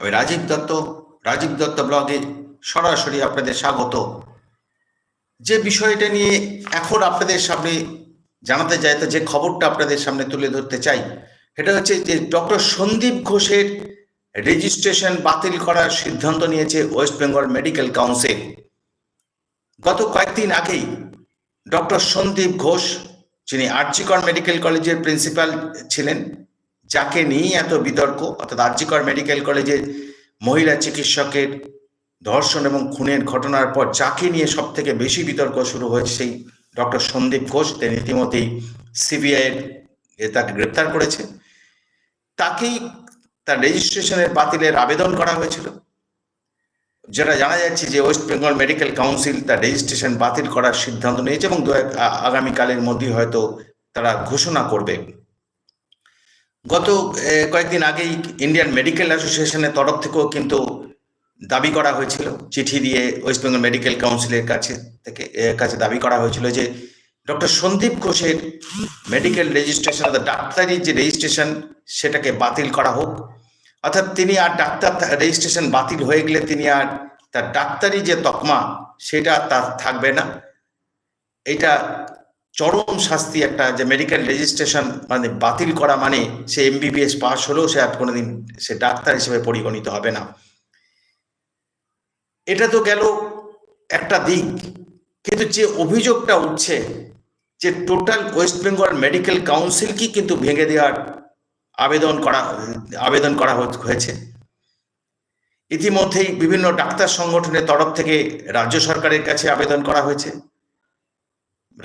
আমি রাজীব দত্ত রাজীব দত্ত ব্লগে সরাসরি আপনাদের স্বাগত। যে বিষয়টা নিয়ে এখন আপনাদের সামনে জানাতে চাই, তো যে খবরটা আপনাদের সামনে তুলে ধরতে চাই, সেটা হচ্ছে যে ডক্টর সন্দীপ ঘোষের রেজিস্ট্রেশন বাতিল করার সিদ্ধান্ত নিয়েছে ওয়েস্ট বেঙ্গল মেডিকেল কাউন্সিল গত কয়েকদিন আগেই ডক্টর সন্দীপ ঘোষ, যিনি আর্চিকর মেডিকেল কলেজের প্রিন্সিপাল ছিলেন যাকে নিয়েই এত বিতর্ক, অর্থাৎ আর্জিকর মেডিকেল কলেজে মহিলা চিকিৎসকের ধর্ষণ এবং খুনের ঘটনার পর যাকে নিয়ে সব থেকে বেশি বিতর্ক শুরু হয়েছে সেই ডক্টর সন্দীপ ঘোষ তিনি ইতিমধ্যেই সিবিআই তাকে গ্রেপ্তার করেছে। তাকেই তার রেজিস্ট্রেশনের বাতিলের আবেদন করা হয়েছিল। যেটা জানা যাচ্ছে যে ওয়েস্ট বেঙ্গল মেডিকেল কাউন্সিল তার রেজিস্ট্রেশন বাতিল করার সিদ্ধান্ত নিয়েছে এবং আগামীকালের মধ্যেই হয়তো তারা ঘোষণা করবে। গত কয়েকদিন আগেই ইন্ডিয়ান মেডিকেল অ্যাসোসিয়েশনের তরফ থেকেও কিন্তু দাবি করা হয়েছিল, চিঠি দিয়ে ওয়েস্ট বেঙ্গল মেডিকেল কাউন্সিলের কাছে থেকে কাছে দাবি করা হয়েছিল যে ডক্টর সন্দীপ ঘোষের মেডিকেল রেজিস্ট্রেশন অর্থাৎ ডাক্তারি যে রেজিস্ট্রেশন সেটাকে বাতিল করা হোক। অর্থাৎ তিনি আর ডাক্তার রেজিস্ট্রেশন বাতিল হয়ে গেলে তিনি আর তার ডাক্তারি যে তকমা সেটা তার থাকবে না। এটা চরম শাস্তি একটা যে মেডিকেল রেজিস্ট্রেশন মানে বাতিল করা মানে সে এমবিবিএস পাস হলেও সে আর কোনোদিন সে ডাক্তার হিসেবে পরিগণিত হবে না। এটা তো গেল একটা দিক। কিন্তু যে অভিযোগটা উঠছে যে টোটাল ওয়েস্ট বেঙ্গল মেডিকেল কাউন্সিলকে কিন্তু ভেঙে দেওয়ার আবেদন করা আবেদন করা হয়েছে। ইতিমধ্যেই বিভিন্ন ডাক্তার সংগঠনের তরফ থেকে রাজ্য সরকারের কাছে আবেদন করা হয়েছে।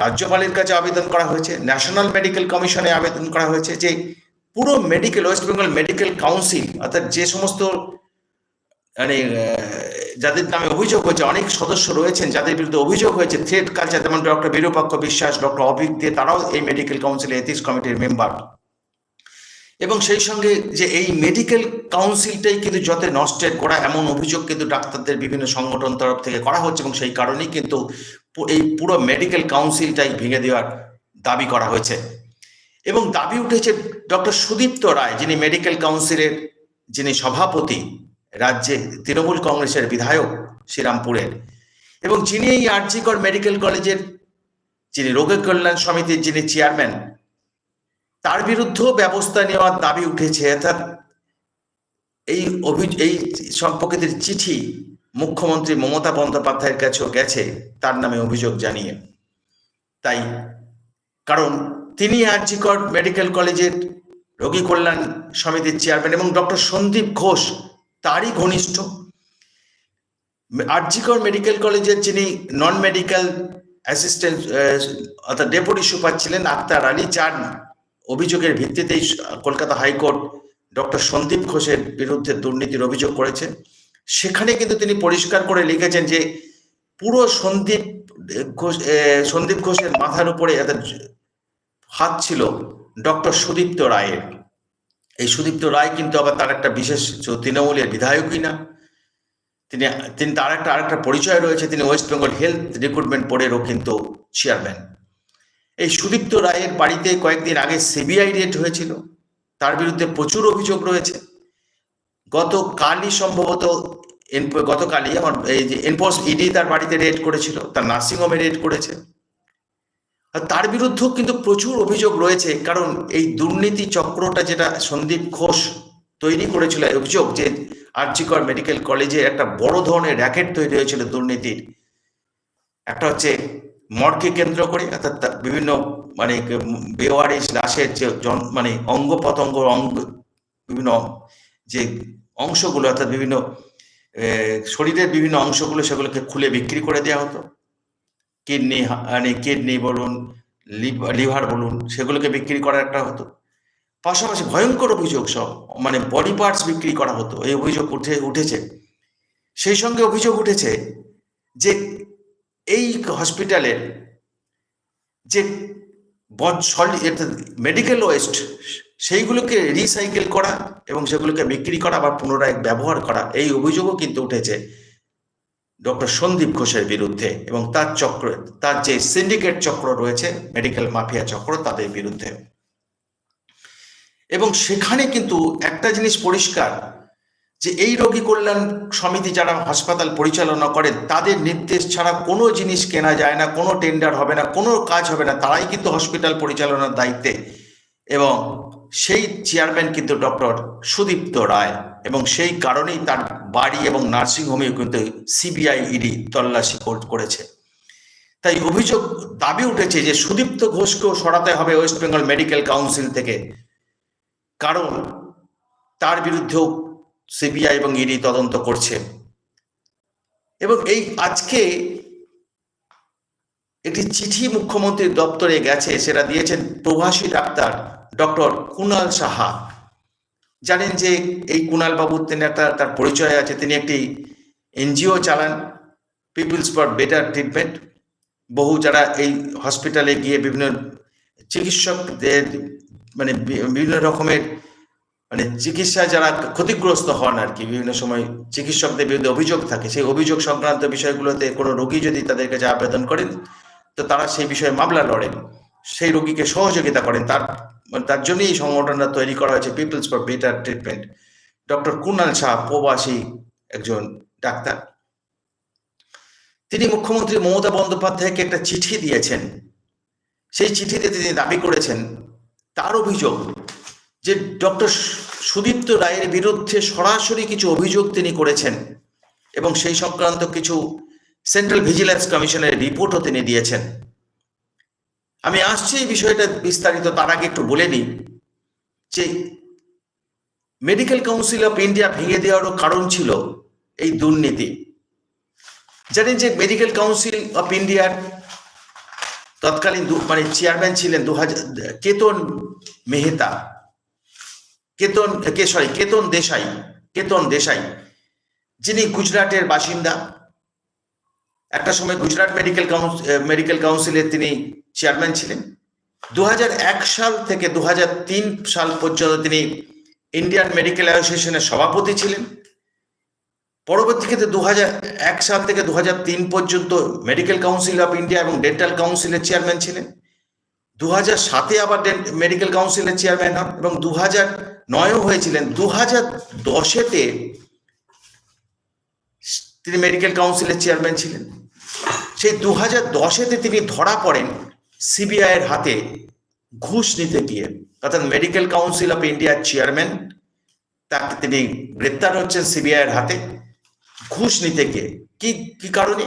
রাজ্যপালের কাছে আবেদন করা হয়েছে, ন্যাশনাল মেডিকেল কমিশনে আবেদন করা হয়েছে যে পুরো medical, West Bengal medical council, অর্থাৎ যে সমস্ত মানে যাদের নামে অভিযোগ হয়েছে, অনেক সদস্য রয়েছেন, যাদের বিরুদ্ধে অভিযোগ হয়েছে থ্রেড কালচার যেমন ডক্টর বিরূপাক্ষ বিশ্বাস, ডক্টর অভিক দে, তারাও এই মেডিকেল কাউন্সিলের এথিক্স কমিটির মেম্বার এবং সেই সঙ্গে যে এই মেডিকেল কাউন্সিলটাই কিন্তু যত নষ্টের করা এমন অভিযোগ কিন্তু ডাক্তারদের বিভিন্ন সংগঠন তরফ থেকে করা হচ্ছে এবং সেই কারণেই কিন্তু এই পুরো মেডিকেল কাউন্সিলটাই ভেঙে দেওয়ার দাবি করা হয়েছে। এবং দাবি উঠেছে ডক্টর সুদীপ্ত রায়, যিনি মেডিকেল কাউন্সিলের যিনি সভাপতি, রাজ্যে তৃণমূল কংগ্রেসের বিধায়ক শ্রীরামপুরের। এবং যিনি এই আরজিকর মেডিকেল কলেজের যিনি রোগী কল্যাণ সমিতির যিনি চেয়ারম্যান তার বিরুদ্ধেও ব্যবস্থা নেওয়ার দাবি উঠেছে। অর্থাৎ এই অভি এই সম্পর্কিত চিঠি মুখ্যমন্ত্রী মমতা বন্দ্যোপাধ্যায়ের কাছেও গেছে, তার নামে অভিযোগ জানিয়ে। তাই কারণ তিনি আরজিকর মেডিকেল কলেজের রোগী কল্যাণ সমিতির চেয়ারম্যান এবং ডক্টর সন্দীপ ঘোষ, তারই ঘনিষ্ঠ। আরজিকর মেডিকেল কলেজের যিনি নন মেডিকেল অ্যাসিস্ট্যান্ট অর্থাৎ ডেপুটি সুপার ছিলেন আক্তার আলী, যার অভিযোগের ভিত্তিতেই কলকাতা হাইকোর্ট ডক্টর সন্দীপ ঘোষের বিরুদ্ধে দুর্নীতির অভিযোগ করেছে। সেখানে কিন্তু তিনি পরিষ্কার করে লিখেছেন যে পুরো সন্দীপ ঘোষ সন্দীপ ঘোষের মাথার উপরে এদের হাত ছিল ডক্টর সুদীপ্ত রায়ের। এই সুদীপ্ত রায় কিন্তু আবার তার একটা বিশেষ তৃণমূলের বিধায়কই না। তিনি তিনি তার একটা, আরেকটা পরিচয় রয়েছে, তিনি ওয়েস্ট বেঙ্গল হেলথ রিক্রুটমেন্ট বোর্ডেরও কিন্তু চেয়ারম্যান এই সুদীপ্ত রায়ের বাড়িতে কয়েকদিন আগে সিবিআই রেড হয়েছিল। তার বিরুদ্ধে প্রচুর অভিযোগ রয়েছে। গতকালই সম্ভবত গতকালই আমার এই যে এনফোর্স ইডি তার বাড়িতে রেড করেছিল, তার নার্সিংহোমে রেড করেছে। তার বিরুদ্ধেও কিন্তু প্রচুর অভিযোগ রয়েছে, কারণ এই দুর্নীতি চক্রটা যেটা সন্দীপ ঘোষ তৈরি করেছিল অভিযোগ যে আর্জিকর মেডিকেল কলেজে একটা বড় ধরনের র্যাকেট তৈরি হয়েছিল দুর্নীতির। একটা হচ্ছে মর্গে কেন্দ্র করে, অর্থাৎ বিভিন্ন মানে বেওয়ারিশ লাশের যে মানে অঙ্গ পতঙ্গ অঙ্গ বিভিন্ন যে অংশগুলো, অর্থাৎ বিভিন্ন শরীরের বিভিন্ন অংশগুলো সেগুলোকে খুলে বিক্রি করে দেওয়া হতো। কিডনি মানে কিডনি বলুন লিভার বলুন, সেগুলোকে বিক্রি করা একটা হতো। পাশাপাশি ভয়ঙ্কর অভিযোগ সব মানে বডি পার্টস বিক্রি করা হতো, এই অভিযোগ উঠে, উঠেছে। সেই সঙ্গে অভিযোগ উঠেছে যে এই হসপিটালের যে মেডিকেল ওয়েস্ট সেইগুলোকে রিসাইকেল করা এবং সেগুলোকে বিক্রি করা বা পুনরায় ব্যবহার করা, এই অভিযোগও কিন্তু উঠেছে ডক্টর সন্দীপ ঘোষের বিরুদ্ধে এবং তার চক্র, তার যে সিন্ডিকেট চক্র রয়েছে মেডিকেল মাফিয়া চক্র তাদের বিরুদ্ধে। এবং সেখানে কিন্তু একটা জিনিস পরিষ্কার, যে এই রোগী কল্যাণ সমিতি যারা হাসপাতাল পরিচালনা করে, তাদের নির্দেশ ছাড়া কোনো জিনিস কেনা যায় না, কোনো টেন্ডার হবে না, কোনো কাজ হবে না, তারাই কিন্তু হসপিটাল পরিচালনার দায়িত্বে। এবং সেই চেয়ারম্যান কিন্তু ডক্টর সুদীপ্ত রায় এবং সেই কারণেই তার বাড়ি এবং নার্সিংহোমেও কিন্তু সিবিআই ইডি তল্লাশি করেছে। তাই অভিযোগ দাবি উঠেছে যে সুদীপ্ত ঘোষকেও সরাতে হবে ওয়েস্ট বেঙ্গল মেডিকেল কাউন্সিল থেকে। কারণ তার বিরুদ্ধেও সিবিআই এবং ইডি তদন্ত করছে। এবং এই আজকে একটি চিঠি মুখ্যমন্ত্রীর দপ্তরে গেছে, সেটা দিয়েছেন প্রভাসী ডাক্তার ডক্টর কুনাল সাহা। জানেন যে এই কুনাল বাবুর তিনি একটা তার পরিচয় আছে, তিনি একটি এনজিও চালান, পিপলস ফর বেটার ট্রিটমেন্ট। বহু যারা এই হসপিটালে গিয়ে বিভিন্ন চিকিৎসকদের মানে বিভিন্ন রকমের মানে চিকিৎসা যারা ক্ষতিগ্রস্ত হন আর কি, বিভিন্ন সময় চিকিৎসকদের বিরুদ্ধে অভিযোগ থাকে। সেই অভিযোগ সংক্রান্ত বিষয়গুলোতে কোনো রোগী যদি তাদের কাছে আবেদন করেন, তো তারা সেই বিষয়ে মামলা লড়েন। সেই রোগীকে সহযোগিতা করেন তার তার জন্যই এই সংগঠনটা তৈরি করা হয়েছে people's for better treatment doctor Kunal Shah প্রবাসী একজন ডাক্তার। তিনি মুখ্যমন্ত্রী মমতা বন্দ্যোপাধ্যায়কে একটা চিঠি দিয়েছেন। সেই চিঠিতে তিনি দাবি করেছেন, তার অভিযোগ যে ডক্টর সুদীপ্ত রায়ের বিরুদ্ধে সরাসরি কিছু অভিযোগ তিনি করেছেন এবং সেই সংক্রান্ত কিছু সেন্ট্রাল ভিজিলেন্স কমিশনের রিপোর্টও তিনি দিয়েছেন। আমি আসছি এই বিষয়টা বিস্তারিত, তার আগে একটু বলে নিই যে মেডিকেল কাউন্সিল অফ ইন্ডিয়া ভেঙে দেওয়ারও কারণ ছিল এই দুর্নীতি। জানেন যে মেডিকেল কাউন্সিল অফ ইন্ডিয়ার তৎকালীন মানে চেয়ারম্যান ছিলেন দু হাজার কেতন মেহতা, কেতন, কে সরি কেতন দেশাই কেতন দেশাই, যিনি গুজরাটের বাসিন্দা। একটা সময় গুজরাট মেডিকেল কাউন্সিল মেডিকেল কাউন্সিলের তিনি চেয়ারম্যান ছিলেন। দু হাজার এক সাল থেকে দু হাজার তিন সাল পর্যন্ত তিনি ইন্ডিয়ান মেডিকেল অ্যাসোসিয়েশনের সভাপতি ছিলেন। পরবর্তী ক্ষেত্রে দু এক সাল থেকে দু হাজার তিন পর্যন্ত মেডিকেল কাউন্সিল অফ ইন্ডিয়া এবং ডেন্টাল কাউন্সিলের চেয়ারম্যান ছিলেন। দু হাজার সাতে আবার মেডিকেল কাউন্সিলের চেয়ারম্যান হন এবং দু হাজার নয়ও হয়েছিলেন। দু হাজার দশেতে তিনি মেডিকেল কাউন্সিলের চেয়ারম্যান ছিলেন। সেই দু হাজার দশেতে তিনি ধরা পড়েন সিবিআইয়ের হাতে ঘুষ নিতে গিয়ে অর্থাৎ মেডিকেল কাউন্সিল অফ ইন্ডিয়ার চেয়ারম্যান তাকে তিনি গ্রেপ্তার হচ্ছেন সিবিআইয়ের হাতে, ঘুষ নিতে গিয়ে। কি কি কারণে?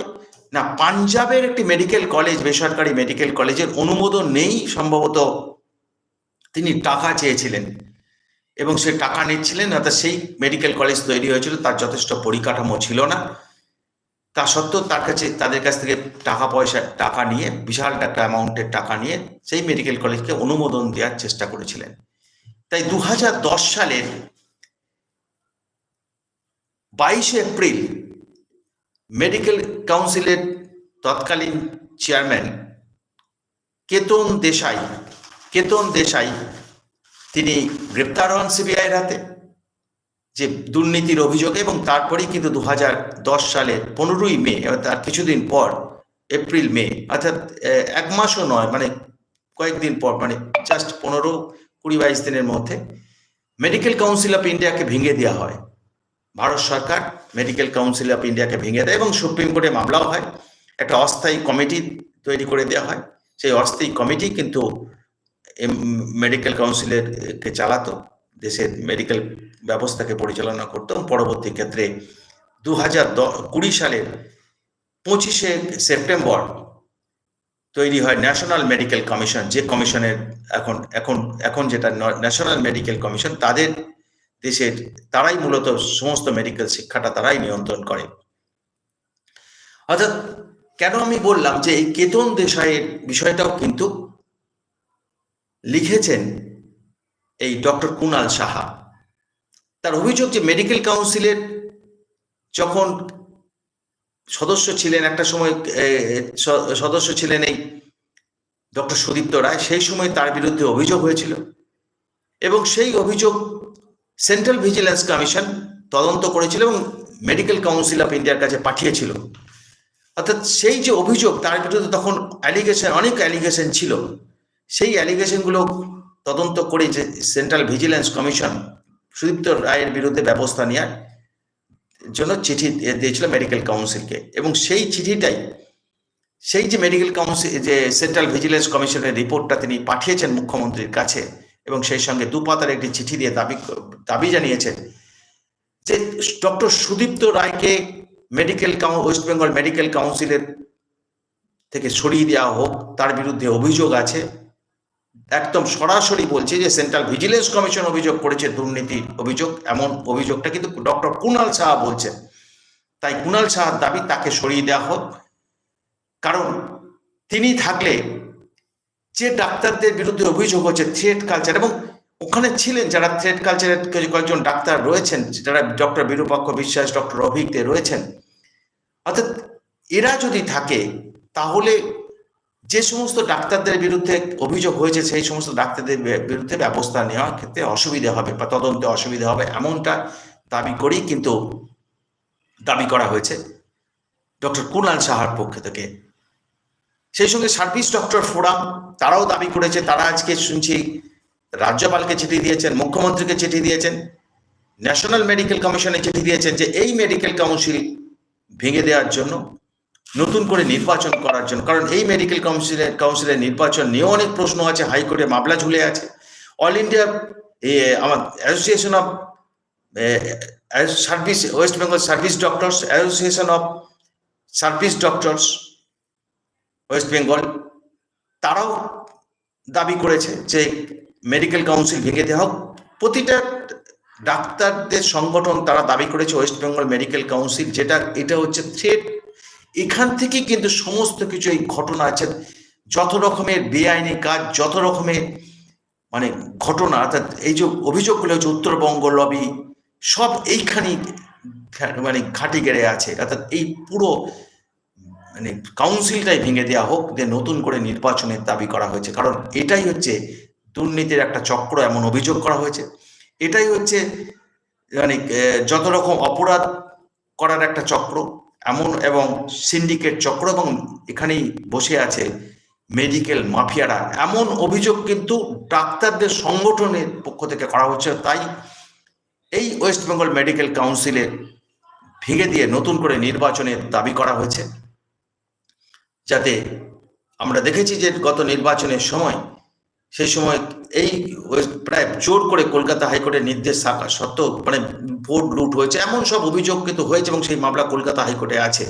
না, পাঞ্জাবের একটি মেডিকেল কলেজ বেসরকারি মেডিকেল কলেজের অনুমোদন নেই, সম্ভবত তিনি টাকা চেয়েছিলেন এবং সে টাকা নিচ্ছিলেন, অর্থাৎ সেই মেডিকেল কলেজ তৈরি হয়েছিল, তার যথেষ্ট পরিকাঠামো ছিল না। তা সত্ত্বেও তার কাছে তাদের কাছ থেকে টাকা পয়সা, টাকা নিয়ে, বিশাল একটা অ্যামাউন্টের টাকা নিয়ে সেই মেডিকেল কলেজকে অনুমোদন দেওয়ার চেষ্টা করেছিলেন। তাই দু হাজার দশ সালের বাইশে এপ্রিল মেডিকেল কাউন্সিলের তৎকালীন চেয়ারম্যান কেতন দেশাই কেতন দেশাই, তিনি গ্রেপ্তার হন সিবিআইয়ের হাতে। যে দুর্নীতির অভিযোগে এবং তারপরেই কিন্তু দু দশ সালে পনেরোই মে তার কিছুদিন পর এপ্রিল মে, অর্থাৎ এক মাসও নয় মানে কয়েকদিন পর মানে জাস্ট পনেরো কুড়ি বাইশ দিনের মধ্যে মেডিকেল কাউন্সিল অফ ইন্ডিয়াকে ভেঙে দেওয়া হয়। ভারত সরকার মেডিকেল কাউন্সিল অফ ইন্ডিয়াকে ভেঙে দেয় এবং সুপ্রিম কোর্টে মামলাও হয়। একটা অস্থায়ী কমিটি তৈরি করে দেওয়া হয়। সেই অস্থায়ী কমিটি কিন্তু মেডিকেল কাউন্সিলের কে চালাতো। দেশের মেডিকেল ব্যবস্থাকে পরিচালনা করতো। এবং পরবর্তী ক্ষেত্রে দু হাজার কুড়ি সালের পঁচিশে সেপ্টেম্বর তৈরি হয় ন্যাশনাল মেডিকেল কমিশন যে কমিশনের এখন এখন এখন যেটা ন্যাশনাল মেডিকেল কমিশন তাদের দেশের, তারাই মূলত সমস্ত মেডিকেল শিক্ষাটা তারাই নিয়ন্ত্রণ করে। অর্থাৎ কেন আমি বললাম যে এই কেতন দেশাইয়ের বিষয়টাও কিন্তু লিখেছেন এই ডক্টর কুনাল সাহা। তার অভিযোগ যে মেডিকেল কাউন্সিলের যখন সদস্য ছিলেন, একটা সময় সদস্য ছিলেন এই ডক্টর সুদীপ্ত রায়, সেই সময় তার বিরুদ্ধে অভিযোগ হয়েছিল এবং সেই অভিযোগ সেন্ট্রাল ভিজিলেন্স কমিশন তদন্ত করেছিল এবং মেডিকেল কাউন্সিল অফ ইন্ডিয়ার কাছে পাঠিয়েছিল। অর্থাৎ সেই যে অভিযোগ, তার বিরুদ্ধে তখন অ্যালিগেশন অনেক অ্যালিগেশন ছিল। সেই অ্যালিগেশনগুলো তদন্ত করে যে সেন্ট্রাল ভিজিলেন্স কমিশন সুদীপ্ত রায়ের বিরুদ্ধে ব্যবস্থা নেওয়ার জন্য চিঠি দিয়েছিল মেডিকেল কাউন্সিলকে এবং সেই চিঠিটাই, সেই যে মেডিকেল কাউন্সিল যে সেন্ট্রাল ভিজিলেন্স কমিশনের রিপোর্টটা তিনি পাঠিয়েছেন মুখ্যমন্ত্রীর কাছে এবং সেই সঙ্গে দুপাতার একটি চিঠি দিয়ে দাবি দাবি জানিয়েছেন যে ডক্টর সুদীপ্ত রায়কে মেডিকেল ওয়েস্ট বেঙ্গল মেডিকেল কাউন্সিলের থেকে সরিয়ে দেওয়া হোক, তার বিরুদ্ধে অভিযোগ আছে। একদম সরাসরি বলছে যে সেন্ট্রাল ভিজিলেন্স কমিশন অভিযোগ করেছে, দুর্নীতির অভিযোগ, এমন অভিযোগটা কিন্তু ডক্টর কুণাল সাহা বলছেন। তাই কুণাল সাহার দাবি তাকে সরিয়ে দেওয়া হোক। কারণ তিনি থাকলে যে ডাক্তারদের বিরুদ্ধে অভিযোগ হচ্ছে থ্রেড কালচার এবং ওখানে ছিলেন যারা থ্রেড কালচারের কয়েকজন ডাক্তার রয়েছেন, যারা ডক্টর বিরূপাক্ষ বিশ্বাস, ডক্টর অভিজ্ঞ রয়েছেন। অর্থাৎ এরা যদি থাকে, তাহলে যে সমস্ত ডাক্তারদের বিরুদ্ধে অভিযোগ হয়েছে, সেই সমস্ত ডাক্তারদের বিরুদ্ধে ব্যবস্থা নেওয়ার ক্ষেত্রে অসুবিধা হবে বা তদন্তে অসুবিধা হবে এমনটা দাবি করেই কিন্তু দাবি করা হয়েছে ডক্টর কুণাল সাহার পক্ষ থেকে। সেই সঙ্গে সার্ভিস ডক্টর ফোরাম, তারাও দাবি করেছে, তারা আজকে শুনছি রাজ্যপালকে চিঠি দিয়েছেন, মুখ্যমন্ত্রীকে চিঠি দিয়েছেন, ন্যাশনাল মেডিকেল কমিশনে চিঠি দিয়েছেন যে এই মেডিকেল কাউন্সিল ভেঙে দেওয়ার জন্য নতুন করে নির্বাচন করার জন্য। কারণ এই মেডিকেল কাউন্সিলের কাউন্সিলের নির্বাচন নিয়েও অনেক প্রশ্ন আছে হাইকোর্টে মামলা ঝুলে আছে। অল ইন্ডিয়া আমার association of service West Bengal service doctors association of service doctors West Bengal তারাও দাবি করেছে যে মেডিকেল কাউন্সিল ভেঙে দেওয়া হোক। প্রতিটা ডাক্তারদের সংগঠন তারা দাবি করেছে ওয়েস্ট বেঙ্গল মেডিকেল কাউন্সিল যেটা, এটা হচ্ছে থ্রেট এখান থেকে কিন্তু সমস্ত কিছু এই ঘটনা আছে। যত রকমের বেআইনি কাজ, যত রকমের মানে ঘটনা, অর্থাৎ এই যে অভিযোগগুলো হচ্ছে উত্তরবঙ্গ লবি সব এইখানেই মানে ঘাটি গেড়ে আছে। অর্থাৎ এই পুরো মানে কাউন্সিলটাই ভেঙে দেওয়া হোক, যে নতুন করে নির্বাচনের দাবি করা হয়েছে। কারণ এটাই হচ্ছে দুর্নীতির একটা চক্র, এমন অভিযোগ করা হয়েছে। এটাই হচ্ছে মানে যত রকম অপরাধ করার একটা চক্র এমন এবং সিন্ডিকেট চক্র এবং এখানেই বসে আছে মেডিকেল মাফিয়ারা। এমন অভিযোগ কিন্তু ডাক্তারদের সংগঠনের পক্ষ থেকে করা হচ্ছে। তাই এই ওয়েস্ট বেঙ্গল মেডিকেল কাউন্সিলে ভেঙে দিয়ে নতুন করে নির্বাচনের দাবি করা হয়েছে। যাতে আমরা দেখেছি যে গত নির্বাচনের সময় সেই সময় এই প্রায় জোর করে কলকাতা হাইকোর্টের নির্দেশ থাকা সত্ত্বেও মানে ভোট লুট হয়েছে, এমন সব অভিযোগ কিন্তু হয়েছে এবং সেই মামলা কলকাতা হাইকোর্টে আছে।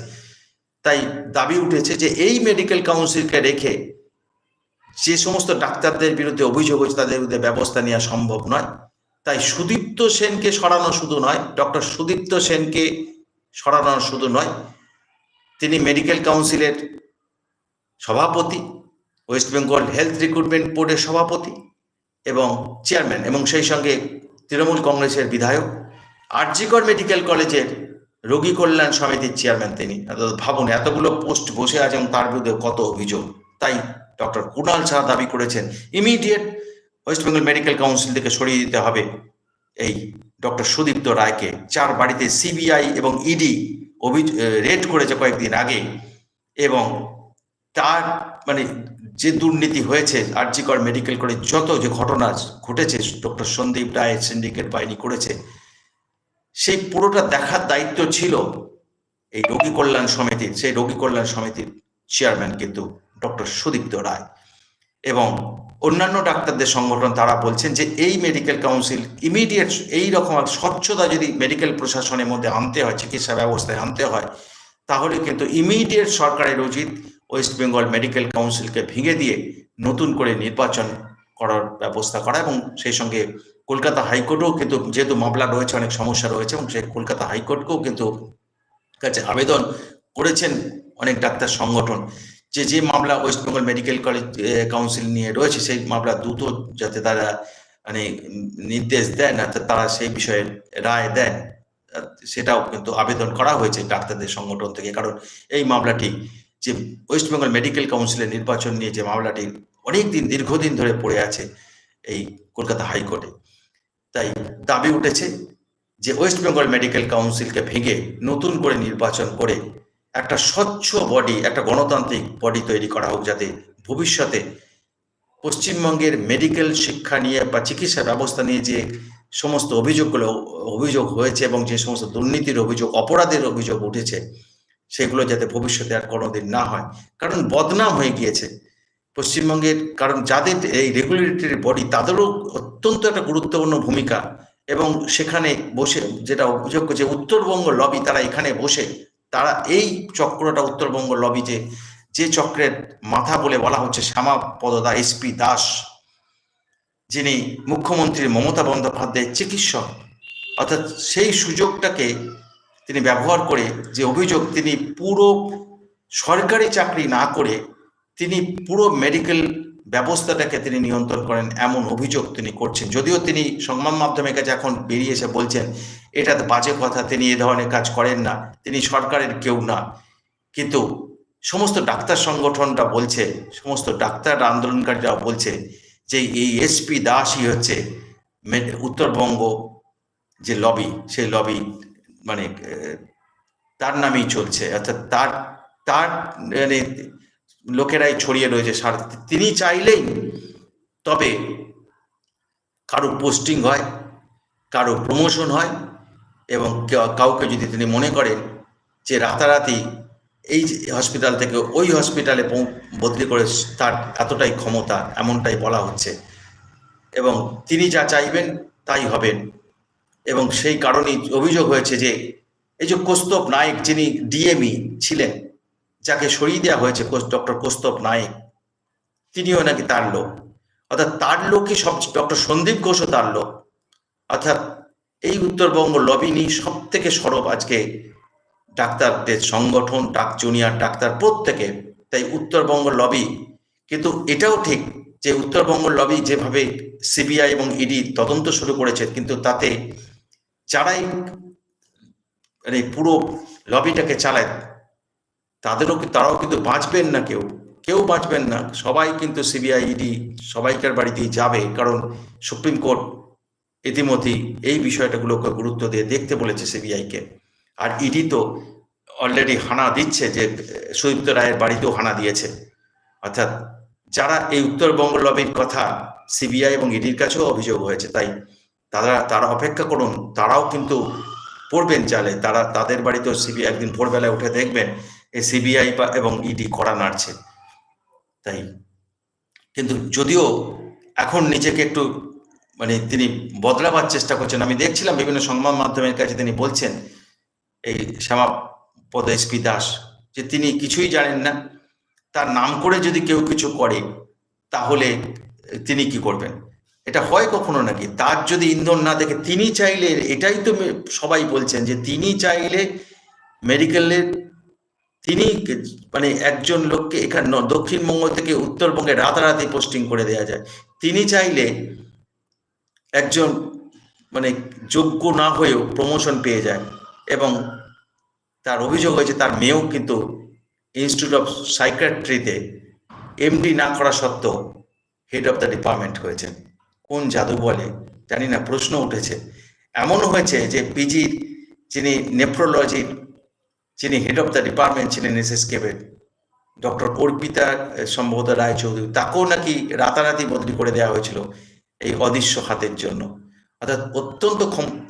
তাই দাবি উঠেছে যে এই মেডিকেল কাউন্সিলকে রেখে যে সমস্ত ডাক্তারদের বিরুদ্ধে অভিযোগ হয়েছে তাদের বিরুদ্ধে ব্যবস্থা নেওয়া সম্ভব নয়। তাই সুদীপ্ত সেনকে সরানো শুধু নয়, ডক্টর সুদীপ্ত সেনকে সরানো শুধু নয়, তিনি মেডিকেল কাউন্সিলের সভাপতি ওয়েস্ট বেঙ্গল হেলথ রিক্রুটমেন্ট বোর্ডের সভাপতি এবং চেয়ারম্যান এবং সেই সঙ্গে তৃণমূল কংগ্রেসের বিধায়ক, আরজিকর মেডিকেল কলেজের রোগী কল্যাণ সমিতির চেয়ারম্যান তিনি। ভাবুন, এতগুলো পোস্ট বসে আছেন তার বিরুদ্ধে কত অভিযোগ। তাই ডক্টর কুণাল শাহ দাবি করেছেন immediate West Bengal medical council থেকে সরিয়ে দিতে হবে এই ডক্টর সুদীপ্ত রায়কে। চার বাড়িতে সিবিআই এবং ইডি অভিযোগ রেড করেছে কয়েকদিন আগে এবং তার মানে যে দুর্নীতি হয়েছে, আরজিকর মেডিকেল করে যত যে ঘটনা ঘটেছে ডক্টর সন্দীপ রায় সিন্ডিকেট বাহিনী করেছে, সেই পুরোটা দেখার দায়িত্ব ছিল এই রোগী কল্যাণ সমিতির, সেই রোগী কল্যাণ সমিতির চেয়ারম্যান কিন্তু ডক্টর সুদীপ্ত রায়। এবং অন্যান্য ডাক্তারদের সংগঠন তারা বলছেন যে এই মেডিকেল কাউন্সিল ইমিডিয়েট এই রকম স্বচ্ছতা যদি মেডিকেল প্রশাসনের মধ্যে আনতে হয়, চিকিৎসা ব্যবস্থায় আনতে হয়, তাহলে কিন্তু ইমিডিয়েট সরকারের উচিত ওয়েস্ট বেঙ্গল মেডিকেল কাউন্সিলকে ভেঙে দিয়ে নতুন করে নির্বাচন করার ব্যবস্থা করা এবং সেই সঙ্গে কলকাতা হাইকোর্টেও কিন্তু যেহেতু মামলা রয়েছে, অনেক সমস্যা রয়েছে এবং সেই কলকাতা হাইকোর্টকেও কিন্তু কাছে আবেদন করেছেন অনেক ডাক্তার সংগঠন। যে যে মামলা West Bengal medical college council নিয়ে রয়েছে সেই মামলা দ্রুত যাতে তারা মানে নির্দেশ দেন, অর্থাৎ তারা সেই বিষয়ে রায় দেন, সেটাও কিন্তু আবেদন করা হয়েছে ডাক্তারদের সংগঠন থেকে। কারণ এই মামলাটি যে ওয়েস্ট বেঙ্গল মেডিকেল কাউন্সিলের নির্বাচন নিয়ে যে মামলাটি অনেকদিন, দীর্ঘদিন ধরে পড়ে আছে এই কলকাতা হাইকোর্টে। তাই দাবি উঠেছে যে ওয়েস্ট বেঙ্গল মেডিকেল কাউন্সিলকে ভেঙে নতুন করে নির্বাচন করে একটা স্বচ্ছ বডি একটা গণতান্ত্রিক বডি তৈরি করা হোক যাতে ভবিষ্যতে পশ্চিমবঙ্গের মেডিকেল শিক্ষা নিয়ে বা চিকিৎসা ব্যবস্থা নিয়ে যে সমস্ত অভিযোগগুলো, অভিযোগ হয়েছে এবং যে সমস্ত দুর্নীতির অভিযোগ, অপরাধের অভিযোগ উঠেছে সেগুলো যাতে ভবিষ্যতে আর কোনোদিন না হয়। কারণ বদনাম হয়ে গিয়েছে। পশ্চিমবঙ্গের, কারণ যাদের এই রেগুলেটরি বডি তাদেরও অত্যন্ত একটা গুরুত্বপূর্ণ ভূমিকা এবং সেখানে বসে যেটা অভিযোগ যে উত্তরবঙ্গ লবি তারা এখানে বসে, তারা এই চক্রটা উত্তরবঙ্গ লবি যে যে চক্রের মাথা বলে বলা হচ্ছে শ্যামা পদদা এসপি দাস, যিনি মুখ্যমন্ত্রী মমতা বন্দ্যোপাধ্যায়ের চিকিৎসক, অর্থাৎ সেই সুযোগটাকে তিনি ব্যবহার করে যে অভিযোগ তিনি পুরো সরকারি চাকরি না করে তিনি পুরো মেডিকেল ব্যবস্থাটাকে তিনি নিয়ন্ত্রণ করেন এমন অভিযোগ তিনি করছেন। যদিও তিনি সংবাদ মাধ্যমের কাছে এখন বেরিয়ে এসে বলছেন, এটা বাজে কথা, তিনি এ ধরনের কাজ করেন না, তিনি সরকারের কেউ না। কিন্তু সমস্ত ডাক্তার সংগঠনটা বলছে, সমস্ত ডাক্তার আন্দোলনকারীরা বলছে যে এই এসপি দাসই হচ্ছে উত্তরবঙ্গ যে লবি সেই লবি মানে তার নামেই চলছে। অর্থাৎ তার তার মানে লোকেরাই ছড়িয়ে রয়েছে সারা। তিনি চাইলেই তবে কারও পোস্টিং হয়, কারও প্রমোশন হয় এবং কাউকে যদি তিনি মনে করেন যে রাতারাতি এই হসপিটাল থেকে ওই হসপিটালে বদলি করে তার এতটাই ক্ষমতা, এমনটাই বলা হচ্ছে। এবং তিনি যা চাইবেন তাই হবেন। এবং সেই কারণেই অভিযোগ হয়েছে যে এই যে কৌস্তব নায়ক যিনি ডিএমই ছিলেন, যাকে সরিয়ে দেওয়া হয়েছে ডক্টর কৌস্তব নায়ক, তিনিও নাকি তার লোক। অর্থাৎ তার লোকই সব, ডক্টর সন্দীপ ঘোষও তার লোক। অর্থাৎ এই উত্তরবঙ্গ লবি নিয়ে সব থেকে সরব আজকে ডাক্তারদের সংগঠন, ডাক জুনিয়র ডাক্তার প্রত্যেকে। তাই উত্তরবঙ্গ লবি, কিন্তু এটাও ঠিক যে উত্তরবঙ্গ লবি যেভাবে সিবিআই এবং ইডি তদন্ত শুরু করেছে, কিন্তু তাতে যারাই মানে পুরো লবিটাকে চালায়, তাদেরও তারাও কিন্তু বাঁচবেন না কেউ? কেউ বাঁচবেন না। সবাই কিন্তু সিবিআই, ইডি সবাইকার বাড়িতেই যাবে, কারণ সুপ্রিম কোর্ট ইতিমধ্যেই এই বিষয়টাগুলোকে গুরুত্ব দিয়ে দেখতে বলেছে সিবিআইকে। আর ইডি তো অলরেডি হানা দিচ্ছে যে, সুদীপ্ত রায়ের বাড়িতেও হানা দিয়েছে। অর্থাৎ যারা এই উত্তরবঙ্গ লবির কথা, সিবিআই এবং ইডির কাছেও অভিযোগ হয়েছে, তাই তারা তারা অপেক্ষা করুন, তারাও কিন্তু পড়বেন চালে। তারা, তাদের বাড়িতেও সিবিআই একদিন ভোরবেলায় উঠে দেখবেন এই সিবিআই বা, এবং ইডি করা নাড়ছে। তাই, কিন্তু যদিও এখন নিজেকে একটু মানে তিনি বদলাবার চেষ্টা করছেন, আমি দেখছিলাম বিভিন্ন সংবাদ মাধ্যমের কাছে তিনি বলছেন, এই শ্যামাপদ এসপি দাস, যে তিনি কিছুই জানেন না, তার নাম করে যদি কেউ কিছু করে, তাহলে তিনি কি করবেন? এটা হয় কখনো নাকি? তার যদি ইন্ধন না দেখে, তিনি চাইলে, এটাই তো সবাই বলছেন যে তিনি চাইলে মেডিকেলের তিনি মানে একজন লোককে এখানে দক্ষিণবঙ্গ থেকে উত্তরবঙ্গে রাতারাতি পোস্টিং করে দেওয়া যায়। তিনি চাইলে একজন মানে যোগ্য না হয়েও প্রমোশন পেয়ে যায় এবং তার অভিযোগ হয়েছে তার মেয়েও কিন্তু ইনস্টিটিউট অফ সাইক্রেট্রিতে এমডি না করা সত্ত্বেও হেড অফ দ্য ডিপার্টমেন্ট হয়েছেন। কোন জাদু বলে জানি না, প্রশ্ন উঠেছে। এমন হয়েছে যে পিজির যিনি নেফ্রোলজির যিনি হেড অফ দ্য ডিপার্টমেন্ট ছিলেন এস এস কেবের ডক্টর অর্পিতা সম্ভবত রায়চৌধুরী, তাকেও নাকি রাতারাতি বদলি করে দেওয়া হয়েছিল এই অদৃশ্য হাতের জন্য। অর্থাৎ অত্যন্ত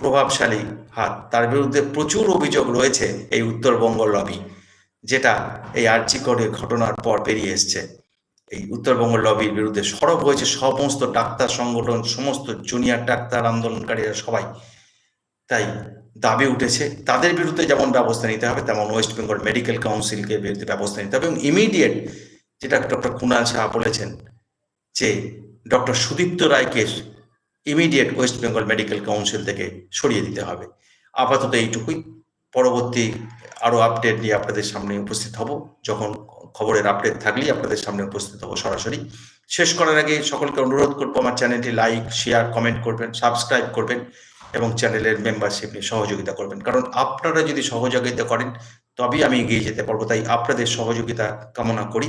প্রভাবশালী হাত। তার বিরুদ্ধে প্রচুর অভিযোগ রয়েছে এই উত্তরবঙ্গ লবি যেটা এই আর্চিকরের ঘটনার পর বেরিয়ে এসছে। এই উত্তরবঙ্গ লবির বিরুদ্ধে সরব হয়েছে সমস্ত ডাক্তার সংগঠন, সমস্ত জুনিয়র ডাক্তার আন্দোলনকারীরা সবাই। তাই দাবি উঠেছে, তাদের বিরুদ্ধে যেমন ব্যবস্থা নিতে হবে, তেমন ওয়েস্ট বেঙ্গল মেডিকেল কাউন্সিলকে বিরুদ্ধে ব্যবস্থা নিতে হবে এবং ইমিডিয়েট যেটা ডক্টর কুণাল সাহা বলেছেন যে ডক্টর সুদীপ্ত রায়কে immediate West Bengal medical council থেকে সরিয়ে দিতে হবে। আপাতত এইটুকুই। পরবর্তী আরও আপডেট নিয়ে আপনাদের সামনে উপস্থিত হব। যখন খবরের আপডেট থাকলেই আপনাদের সামনে উপস্থিত হব সরাসরি। শেষ করার আগে সকলকে অনুরোধ করব আমার চ্যানেলটি লাইক শেয়ার কমেন্ট করবেন সাবস্ক্রাইব করবেন এবং চ্যানেলের মেম্বারশিপ নিয়ে সহযোগিতা করবেন। কারণ আপনারা যদি সহযোগিতা করেন, তবেই আমি এগিয়ে যেতে পারব। তাই আপনাদের সহযোগিতা কামনা করি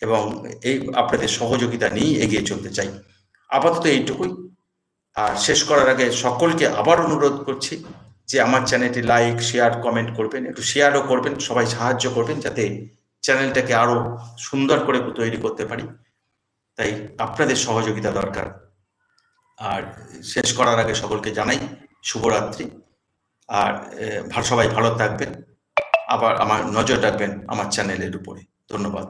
এবং এই আপনাদের সহযোগিতা নিয়েই এগিয়ে চলতে চাই। আপাতত এইটুকুই। আর শেষ করার আগে সকলকে আবার অনুরোধ করছি যে আমার চ্যানেলটি লাইক শেয়ার কমেন্ট করবেন, একটু শেয়ারও করবেন, সবাই সাহায্য করবেন যাতে চ্যানেলটাকে আরও সুন্দর করে তৈরি করতে পারি। তাই আপনাদের সহযোগিতা দরকার। আর শেষ করার আগে সকলকে জানাই শুভরাত্রি। আর সবাই ভালো থাকবেন। আবার আমার নজর রাখবেন আমার চ্যানেলের উপরে। ধন্যবাদ।